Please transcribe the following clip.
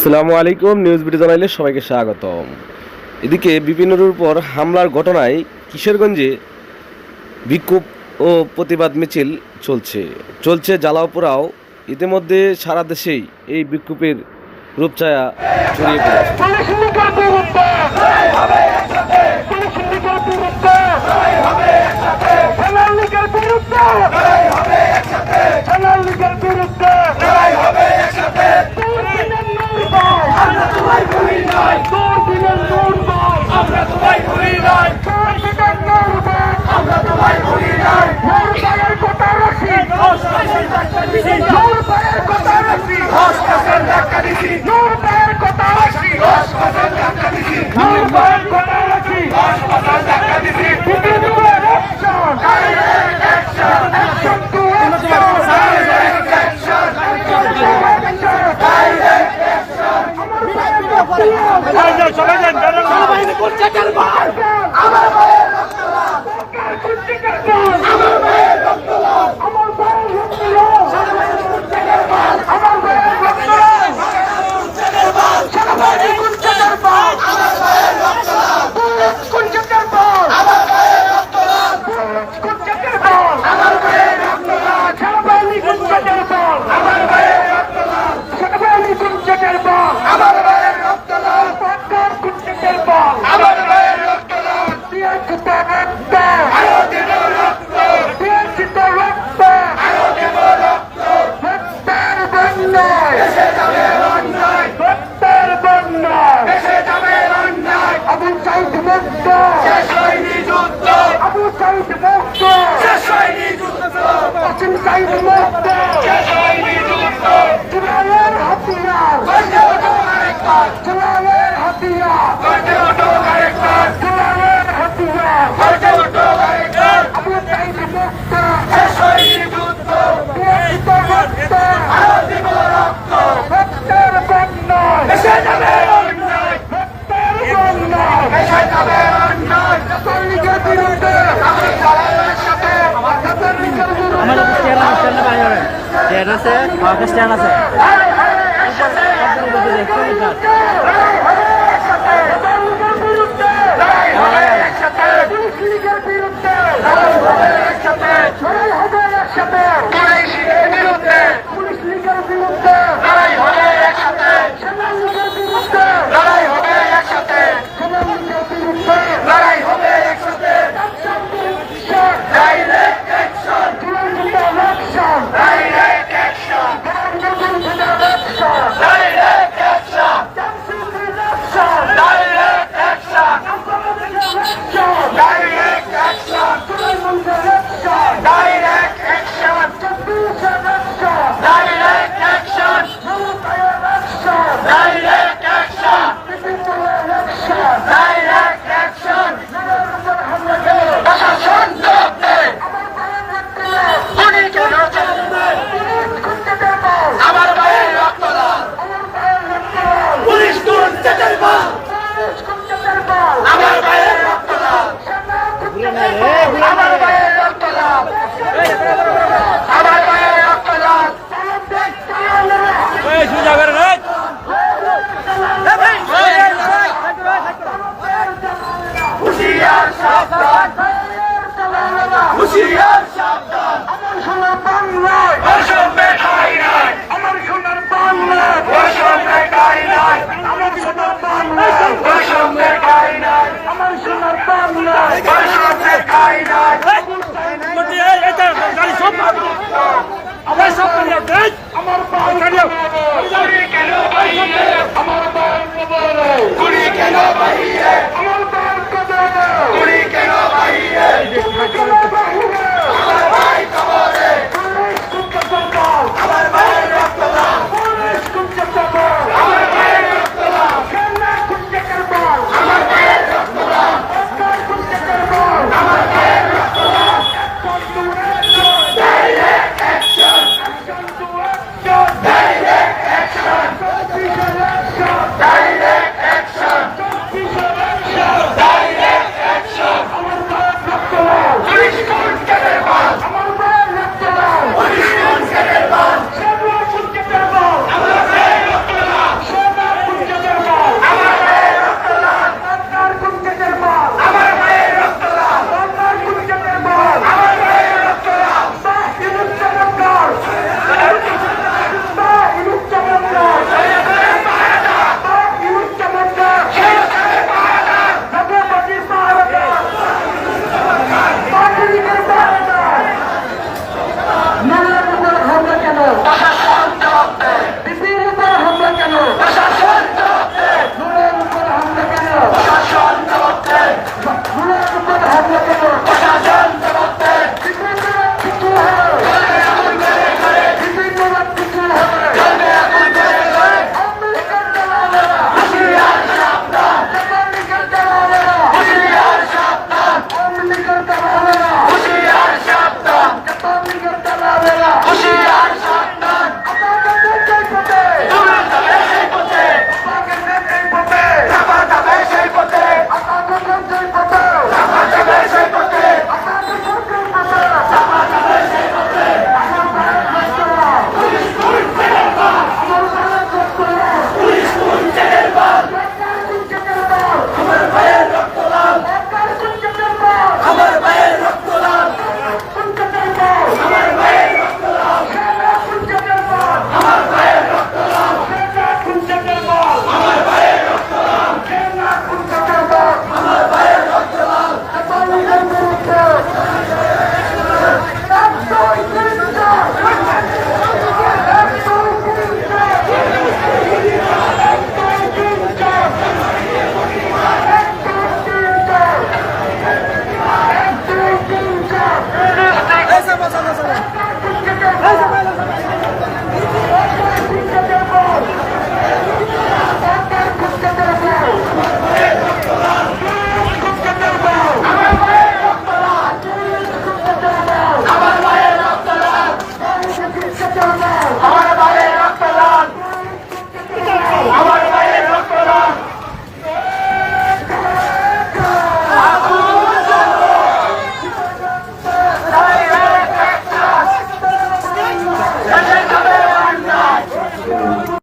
আসসালামু আলাইকুম নিউজ বিটি জানাইলে সবাইকে স্বাগতম। এদিকে বিপিনের উপর হামলার ঘটনায় কিশোরগঞ্জে বিক্ষোভ ও প্রতিবাদ মিছিল চলছে। চলছে জ্বালাওপোড়াও, ইতিমধ্যে সারা দেশেই এই বিক্ষোভের রূপছায়া ছড়িয়ে পড়েছে। ধাক্কা দিছি নূর পায়ের কথা নূর পায়ের ¡Ay, me mata! ব্যাট আছে পাওয়ার স্ট্যান্ড আছে দেখতে Vai, São Paulo, grande!